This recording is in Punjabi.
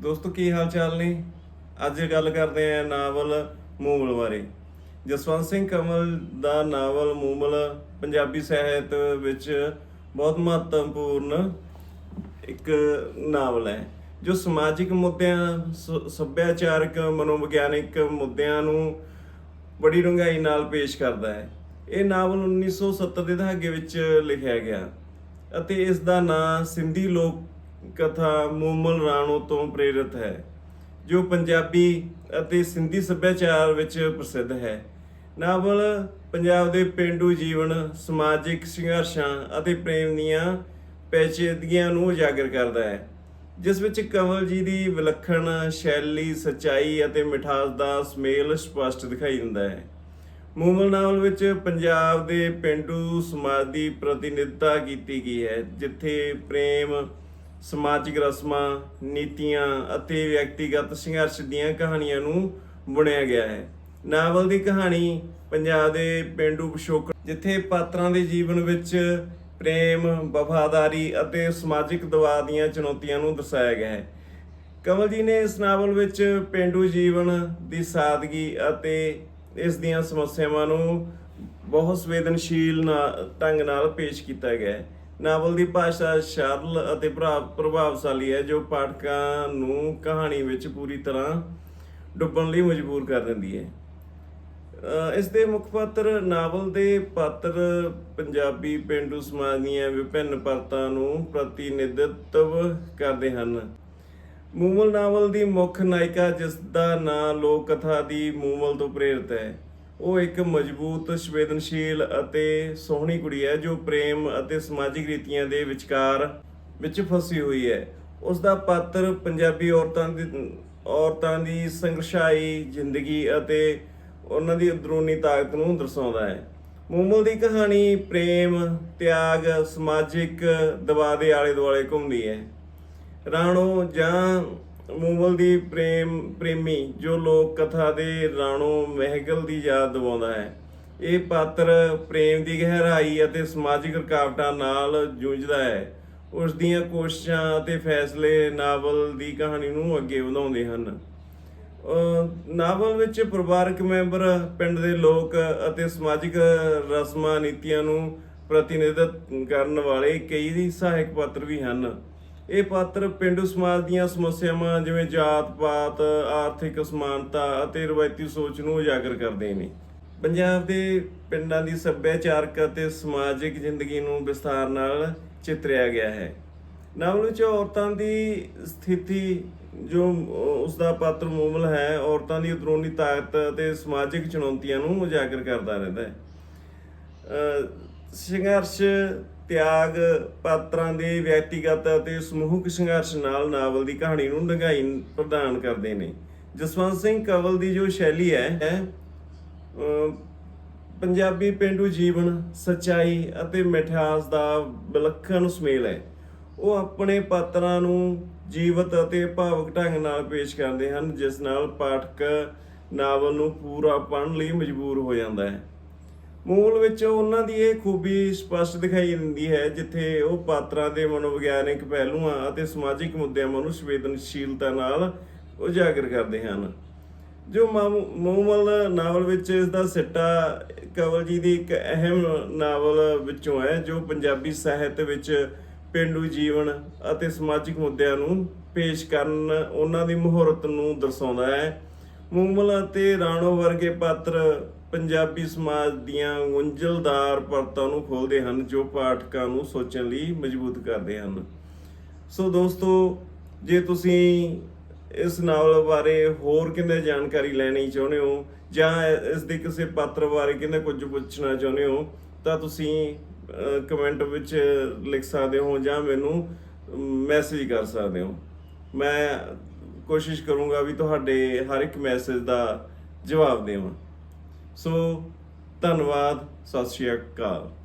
ਦੋਸਤੋ, ਕੀ ਹਾਲ ਚਾਲ ਨੇ? ਅੱਜ ਗੱਲ ਕਰਦੇ ਆਂ ਨਾਵਲ ਮੂਮਲ ਬਾਰੇ। ਜਸਵੰਤ ਸਿੰਘ ਕਮਲ ਦਾ ਨਾਵਲ ਮੂਮਲ ਪੰਜਾਬੀ ਸਾਹਿਤ ਵਿੱਚ ਬਹੁਤ ਮਹੱਤਵਪੂਰਨ ਇੱਕ ਨਾਵਲ ਹੈ, ਜੋ ਸਮਾਜਿਕ ਮੁੱਦਿਆਂ, ਸ- ਸੱਭਿਆਚਾਰਕ, ਮਨੋਵਿਗਿਆਨਿਕ ਮੁੱਦਿਆਂ ਨੂੰ ਬੜੀ ਡੂੰਘਾਈ ਨਾਲ ਪੇਸ਼ ਕਰਦਾ ਹੈ। ਇਹ ਨਾਵਲ 1970 ਦੇ ਦਹਾਕੇ ਵਿੱਚ ਲਿਖਿਆ ਗਿਆ ਅਤੇ ਇਸ ਦਾ ਨਾਂ ਸਿੰਧੀ ਲੋਕ ਕਥਾ ਮੂਮਲ ਰਾਣੋ ਤੋਂ ਪ੍ਰੇਰਿਤ ਹੈ, ਜੋ ਪੰਜਾਬੀ ਅਤੇ ਸਿੰਧੀ ਸੱਭਿਆਚਾਰ ਵਿੱਚ ਪ੍ਰਸਿੱਧ ਹੈ। ਨਾਵਲ ਪੰਜਾਬ ਦੇ ਪਿੰਡੂ ਜੀਵਨ, ਸਮਾਜਿਕ ਸੰਘਰਸ਼ਾਂ ਅਤੇ ਪ੍ਰੇਮ ਦੀਆਂ ਪੈਚੀਦਗੀਆਂ ਨੂੰ ਉਜਾਗਰ ਕਰਦਾ ਹੈ, ਜਿਸ ਵਿੱਚ ਕੰਵਲ ਜੀ ਦੀ ਵਿਲੱਖਣ ਸ਼ੈਲੀ, ਸਚਾਈ ਅਤੇ ਮਿਠਾਸ ਦਾ ਸਮੇਲ ਸਪਸ਼ਟ ਦਿਖਾਈ ਦਿੰਦਾ ਹੈ। ਮੂਮਲ ਨਾਵਲ ਵਿੱਚ ਪੰਜਾਬ ਦੇ ਪਿੰਡੂ ਸਮਾਜ ਦੀ ਪ੍ਰਤੀਨਿਧਤਾ ਕੀਤੀ ਗਈ ਹੈ, ਜਿੱਥੇ ਪ੍ਰੇਮ ਸਮਾਜਿਕ ਰਸਮਾਂ, ਨੀਤੀਆਂ ਅਤੇ ਵਿਅਕਤੀਗਤ ਸੰਘਰਸ਼ ਦੀਆਂ ਕਹਾਣੀਆਂ ਨੂੰ ਬੁਣਿਆ ਗਿਆ ਹੈ। ਨਾਵਲ ਦੀ ਕਹਾਣੀ ਪੰਜਾਬ ਦੇ ਪਿੰਡੂ ਪਿਛੋਕੜ ਜਿੱਥੇ ਪਾਤਰਾਂ ਦੇ ਜੀਵਨ ਵਿੱਚ ਪ੍ਰੇਮ, ਵਫਾਦਾਰੀ ਅਤੇ ਸਮਾਜਿਕ ਦਬਾਅ ਦੀਆਂ ਚੁਣੌਤੀਆਂ ਨੂੰ ਦਰਸਾਇਆ ਗਿਆ ਹੈ। ਕਮਲ ਜੀ ਨੇ ਇਸ ਨਾਵਲ ਵਿੱਚ ਪਿੰਡੂ ਜੀਵਨ ਦੀ ਸਾਦਗੀ ਅਤੇ ਇਸ ਦੀਆਂ ਸਮੱਸਿਆਵਾਂ ਨੂੰ ਬਹੁਤ ਸੰਵੇਦਨਸ਼ੀਲ ਨਾ- ਢੰਗ ਨਾਲ ਪੇਸ਼ ਕੀਤਾ ਗਿਆ ਹੈ। ਨਾਵਲ ਦੀ ਭਾਸ਼ਾ ਸਰਲ ਅਤੇ ਭਰਾ- ਪ੍ਰਭਾਵਸ਼ਾਲੀ ਹੈ, ਜੋ ਪਾਠਕਾਂ ਨੂੰ ਕਹਾਣੀ ਵਿੱਚ ਪੂਰੀ ਤਰ੍ਹਾਂ ਡੁੱਬਣ ਲਈ ਮਜਬੂਰ ਕਰ ਦਿੰਦੀ ਹੈ। ਇਸ ਦੇ ਮੁੱਖ ਪਾਤਰ ਨਾਵਲ ਦੇ ਪਾਤਰ ਪੰਜਾਬੀ ਪਿੰਡੂ ਸਮਾਜ ਦੀਆਂ ਵਿਭਿੰਨ ਪਰਤਾਂ ਨੂੰ ਪ੍ਰਤੀਨਿਧਤਵ ਕਰਦੇ ਹਨ। ਮੂਮਲ ਨਾਵਲ ਦੀ ਮੁੱਖ ਨਾਇਕਾ ਜਿਸ ਦਾ ਨਾਂ ਲੋਕ ਕਥਾ ਦੀ ਮੂਮਲ ਤੋਂ ਪ੍ਰੇਰਿਤ ਹੈ। ਉਹ ਇੱਕ ਮਜ਼ਬੂਤ, ਸੰਵੇਦਨਸ਼ੀਲ ਅਤੇ ਸੋਹਣੀ ਕੁੜੀ ਹੈ, ਜੋ ਪ੍ਰੇਮ ਅਤੇ ਸਮਾਜਿਕ ਰੀਤੀਆਂ ਦੇ ਵਿਚਕਾਰ ਵਿੱਚ ਫਸੀ ਹੋਈ ਹੈ। ਉਸ ਦਾ ਪਾਤਰ ਪੰਜਾਬੀ ਔਰਤਾਂ ਦੀ ਔਰਤਾਂ ਦੀ ਸੰਘਰਸ਼ਾਈ, ਜ਼ਿੰਦਗੀ ਅਤੇ ਉਹਨਾਂ ਦੀ ਅੰਦਰੂਨੀ ਤਾਕਤ ਨੂੰ ਦਰਸਾਉਂਦਾ ਹੈ। ਮੂਮਲ ਦੀ ਕਹਾਣੀ ਪ੍ਰੇਮ, ਤਿਆਗ, ਸਮਾਜਿਕ ਦਬਾਅ ਦੇ ਆਲੇ ਦੁਆਲੇ ਘੁੰਮਦੀ ਹੈ। ਰਾਣੋ ਜਾਂ ਮੂਮਲ ਦੀ ਪ੍ਰੇਮ, ਪ੍ਰੇਮੀ, ਜੋ ਲੋਕ ਕਥਾ ਦੇ ਰਾਣੋ ਮਹਿਗਲ ਦੀ ਯਾਦ ਦਿਵਾਉਂਦਾ ਹੈ। ਇਹ ਪਾਤਰ ਪ੍ਰੇਮ ਦੀ ਗਹਿਰਾਈ ਅਤੇ ਸਮਾਜਿਕ ਰੁਕਾਵਟਾਂ ਨਾਲ ਜੂਝਦਾ ਹੈ। ਉਸ ਦੀਆਂ ਕੋਸ਼ਿਸ਼ਾਂ ਅਤੇ ਫੈਸਲੇ ਨਾਵਲ ਦੀ ਕਹਾਣੀ ਨੂੰ ਅੱਗੇ ਵਧਾਉਂਦੇ ਹਨ। ਨਾਵਲ ਵਿੱਚ ਪਰਿਵਾਰਕ ਮੈਂਬਰ, ਪਿੰਡ ਦੇ ਲੋਕ ਅਤੇ ਸਮਾਜਿਕ ਰਸਮਾਂ ਨੀਤੀਆਂ ਨੂੰ ਪ੍ਰਤੀਨਿਧਿਤ ਕਰਨ ਵਾਲੇ ਕਈ ਸਹਾਇਕ ਪਾਤਰ ਵੀ ਹਨ। ਇਹ ਪਾਤਰ ਪਿੰਡੂ ਸਮਾਜ ਦੀਆਂ ਸਮੱਸਿਆਵਾਂ ਜਿਵੇਂ ਜਾਤ ਪਾਤ, ਆਰਥਿਕ ਅਸਮਾਨਤਾ ਅਤੇ ਰਵਾਇਤੀ ਸੋਚ ਨੂੰ ਉਜਾਗਰ ਕਰਦੇ ਨੇ। ਪੰਜਾਬ ਦੇ ਪਿੰਡਾਂ ਦੀ ਸੱਭਿਆਚਾਰਕ ਅਤੇ ਸਮਾਜਿਕ ਜ਼ਿੰਦਗੀ ਨੂੰ ਵਿਸਥਾਰ ਨਾਲ ਚਿਤਰਿਆ ਗਿਆ ਹੈ। ਨਾਵਲ ਵਿੱਚ ਔਰਤਾਂ ਦੀ ਸਥਿਤੀ ਜੋ ਉਸ ਦਾ ਪਾਤਰ ਮੂਮਲ ਹੈ, ਔਰਤਾਂ ਦੀ ਅੰਦਰੂਨੀ ਤਾਕਤ ਅਤੇ ਸਮਾਜਿਕ ਚੁਣੌਤੀਆਂ ਨੂੰ ਉਜਾਗਰ ਕਰਦਾ ਰਹਿੰਦਾ ਹੈ। ਸੰਘਰਸ਼ ਤਿਆਗ ਪਾਤਰਾਂ ਦੇ ਵਿਅਕਤੀਗਤ ਅਤੇ ਸਮੂਹਕ ਸੰਘਰਸ਼ ਨਾਲ ਨਾਵਲ ਦੀ ਕਹਾਣੀ ਨੂੰ ਡੰਗਾਈ ਪ੍ਰਦਾਨ ਕਰਦੇ ਨੇ। ਜਸਵੰਤ ਸਿੰਘ ਕਵਲ ਦੀ ਜੋ ਸ਼ੈਲੀ ਹੈ ਪੰਜਾਬੀ ਪਿੰਡੂ ਜੀਵਨ, ਸਚਾਈ ਅਤੇ ਮਿਠਾਸ ਦਾ ਵਿਲੱਖਣ ਸੁਮੇਲ ਹੈ। ਉਹ ਆਪਣੇ ਪਾਤਰਾਂ ਨੂੰ ਜੀਵਤ ਅਤੇ ਭਾਵਕ ਢੰਗ ਨਾਲ ਪੇਸ਼ ਕਰਦੇ ਹਨ, ਜਿਸ ਨਾਲ ਪਾਠਕ ਨਾਵਲ ਨੂੰ ਪੂਰਾ ਪੜ੍ਹਨ ਲਈ ਮਜਬੂਰ ਹੋ ਜਾਂਦਾ ਹੈ। ਮੂਲ ਵਿੱਚ ਉਹਨਾਂ ਦੀ ਇਹ ਖੂਬੀ ਸਪਸ਼ਟ ਦਿਖਾਈ ਦਿੰਦੀ ਹੈ, ਜਿੱਥੇ ਉਹ ਪਾਤਰਾਂ ਦੇ ਮਨੋਵਿਗਿਆਨਿਕ ਪਹਿਲੂਆਂ ਅਤੇ ਸਮਾਜਿਕ ਮੁੱਦਿਆਂ ਨੂੰ ਸੰਵੇਦਨਸ਼ੀਲਤਾ ਨਾਲ ਉਜਾਗਰ ਕਰਦੇ ਹਨ। ਜੋ ਮਾਮੂ- ਮੂਮਲ ਨਾਵਲ ਵਿੱਚ ਇਸ ਦਾ ਸਿੱਟਾ ਕਵਲ ਜੀ ਦੀ ਇੱਕ ਅਹਿਮ ਨਾਵਲ ਵਿੱਚੋਂ ਹੈ, ਜੋ ਪੰਜਾਬੀ ਸਾਹਿਤ ਵਿੱਚ ਪਿੰਡੂ ਜੀਵਨ ਅਤੇ ਸਮਾਜਿਕ ਮੁੱਦਿਆਂ ਨੂੰ ਪੇਸ਼ ਕਰਨ ਉਹਨਾਂ ਦੀ ਮੁਹਰਤ ਨੂੰ ਦਰਸਾਉਂਦਾ ਹੈ। ਮੂਮਲ ਅਤੇ ਰਾਣੋ ਵਰਗੇ ਪਾਤਰ ਪੰਜਾਬੀ ਸਮਾਜ ਦੀਆਂ ਗੁੰਝਲਦਾਰ ਪਰਤਾਂ ਨੂੰ ਖੋਲ੍ਹਦੇ ਹਨ, ਜੋ ਪਾਠਕਾਂ ਨੂੰ ਸੋਚਣ ਲਈ ਮਜਬੂਤ ਕਰਦੇ ਹਨ। ਸੋ ਦੋਸਤੋ, ਜੇ ਤੁਸੀਂ ਇਸ ਨਾਵਲ ਬਾਰੇ ਹੋਰ ਕਿੰਨੇ ਜਾਣਕਾਰੀ ਲੈਣੀ ਚਾਹੁੰਦੇ ਹੋ, ਜਾਂ ਇਸ ਦੇ ਕਿਸੇ ਪਾਤਰ ਬਾਰੇ ਕਿੰਨੇ ਕੁਝ ਪੁੱਛਣਾ ਚਾਹੁੰਦੇ ਹੋ, ਤਾਂ ਤੁਸੀਂ ਕਮੈਂਟ ਵਿੱਚ ਲਿਖ ਸਕਦੇ ਹੋ ਜਾਂ ਮੈਨੂੰ ਮੈਸੇਜ ਕਰ ਸਕਦੇ ਹੋ। ਮੈਂ ਕੋਸ਼ਿਸ਼ ਕਰੂੰਗਾ ਵੀ ਤੁਹਾਡੇ ਹਰ ਇੱਕ ਮੈਸੇਜ ਦਾ ਜਵਾਬ ਦੇਵਾਂ। ਸੋ ਧੰਨਵਾਦ, ਸਤਿ ਸ਼੍ਰੀ ਅਕਾਲ।